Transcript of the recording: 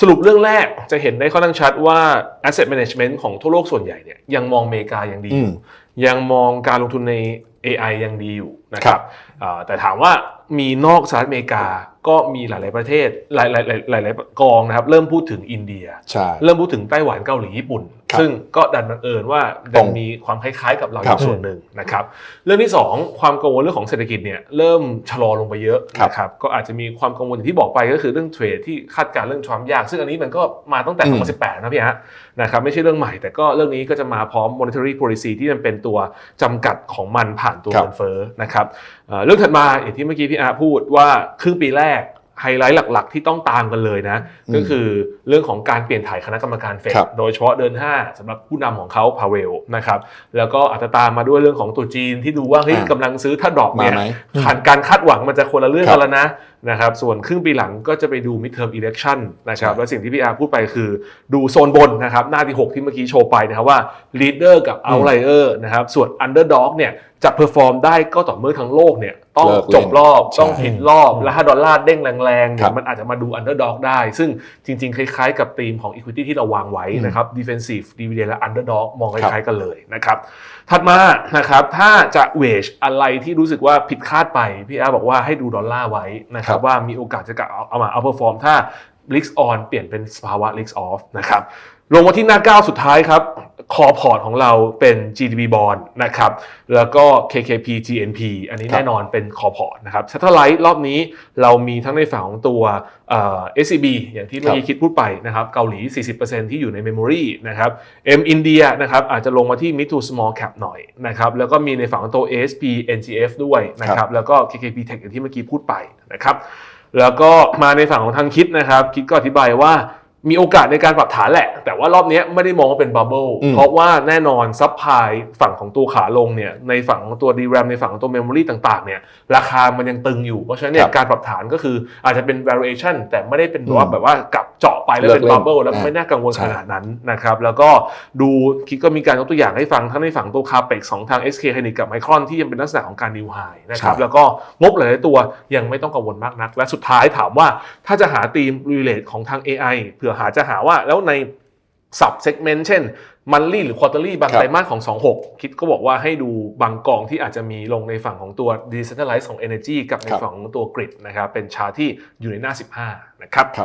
สรุปเรื่องแรกจะเห็นได้ค่อนข้างชัดว่า asset management ของทั่วโลกส่วนใหญ่เนี่ยยังมองอเมริกายังดีอยู่อืมยังมองการลงทุนใน AI ยังดีอยู่นะคครัรับบอ่าแต่ถามว่ามีนอกสหรัฐอเมริกาก็มีหลาย ๆ ประเทศหลายๆหลายๆหลายๆกองนะครับเริ่มพูดถึงอินเดียใช่เริ่มพูดถึงไต้หวันเกาหลีญี่ปุ่นครับซึ่งก็ดันบังเอิญว่าตรยังงมีความคล้าย ๆ กับเราอครับยู่ส่วนหนึ่งนะครับเรื่องที่ 2 ความกังวลเรื่องของเศรษฐกิจเนี่ยเริ่มชะลอลงไปเยอะครับนะครับก็อาจจะมีความกังวลอย่างที่บอกไปก็คือเรื่องเทรดที่คาดการณ์เรื่องความยาก ซึ่งอันนี้มันก็มาตั้งแต่อืม2018 นะพี่ฮะนะครับไม่ใช่เรื่องใหม่แต่ก็เรื่องนี้ก็จะมาพร้อม monetary policy ที่มันเป็นตัวจำกัดของมันผ่านตัวครับเงินเฟ้อนะครับเอ่อเรื่องถัดมาอย่างที่เมื่อกี้พี่อาร์พูดว่าครึ่งปีแรก ไฮไลท์หลัก ๆ ที่ต้องตามกันเลยนะอืมก็คือเรื่องของการเปลี่ยนถ่ายคณะกรรมการเฟดครับโดยเฉพาะเดิน5สำหรับผู้นำของเขาพาเวลนะครับแล้วก็อาจจะตามมาด้วยเรื่องของตัวจีนที่ดูว่าเฮ้ยอ่ากำลังซื้อถ้าดรอปเนี่ยมาไหมขาดการคาดหวังมันจะคนละเรื่องครักับนแล้วนะนะครับส่วนครึ่งปีหลังก็จะไปดู midterm election นะครับใช่และสิ่งที่พี่อาร์พูดไปคือดูโซนบนนะครับหน้าที่ 6 ที่เมื่อกี้โชว์ไปนะครับว่า leader กับ outlier นะครับส่วน underdog เนี่ยจะ perform ได้ก็ต่อเมื่อทั้งโลกเนี่ย ต้องเลิกเล่นจบรอบใช่ต้องผิดรอบแล้วถ้าดอลลาร์เด้งแรงๆเนี่ครัยบมันอาจจะมาดู underdog ได้ ซึ่งจริงๆ คล้ายๆ กับธีมของ equity ที่เราวางไว้นะครับ defensive dividend และ underdog มองคล้ายๆกันเลยนะครับถัดมานะครับถ้าจะ wage อะไรที่รู้สึกว่าผิดคาดไป พี่อาร์บอกว่าให้ดูดอลลาร์ไว้นะครับว่ามีโอกาสจะกลับเอาเอามา outperform ถ้า risk on เปลี่ยนเป็นสภาวะ risk off นะครับลงมาที่หน้าก้าวสุดท้ายครับ คอพอร์ตของเราเป็น GDP bond นะครับ แล้วก็ KKP GNP อันนี้ครับแน่นอนเป็นคอพอร์ตนะครับ Satellite รอบนี้เรามีทั้งในฝั่งของตัวเอ่อ SCB อย่างที่เมื่อกี้คิดพูดไปนะครับ เกาหลี 40%ที่อยู่ใน Memory นะครับ M India นะครับอาจจะลงมาที่ Mid to Small Cap หน่อยนะครับ แล้วก็มีในฝั่งของตัว ASP NGF ด้วยนะครับ แล้วก็ KKP Tech อย่างที่เมื่อกี้พูดไปนะครับ แล้วก็มาในฝั่งของทางคิดนะครับ คิดก็อธิบายว่า มีโอกาสในการปรับฐานแหละ แต่ว่ารอบนี้ไม่ได้มองว่าเป็นบับเบิลอืมเพราะว่าแน่นอนซัพพลายฝั่งของตัวขาลงเนี่ยในฝั่งของตัว DRAM ในฝั่งของตัว Memory ต่างๆเนี่ยราคามันยังตึงอยู่ เพราะฉะนั้นเนี่คยรับการปรับฐานก็คืออาจจะเป็น variation แต่ไม่ได้เป็นแบบว่าอืมแบบว่ากลับเจาะไปแล้วเป็นเลิกเล่นบับเบิลแล้วอ่าไม่น่ากังวลใช่ขนาดนั้นนะครับแล้วก็ดูคิดก็มีการยกตัวอย่างให้ฟังทั้งในฝั่งตัว CAPEX ของทาง SK h y n i c กับ Micron ที่ยังเป็นลักษณะของการ new high นะครับใช่แล้วก็งบหลายๆตัวยังไม่ต้องกังวลมากนัก และสุดท้ายถามว่าถ้าจะหาธีม relate ของทาง AI เผื่อหาจะหาว่าแล้วใน sub segment เช่น monthly หรือ quarterly บางครับไตรมาสของ 26 คิดก็บอกว่าให้ดูบางกองที่อาจจะมีลงในฝั่งของตัว decentralized ของ energy กับในครับฝั่งของตัว grid นะครับเป็นชาร์ตที่อยู่ในหน้า 15 นะครับครับ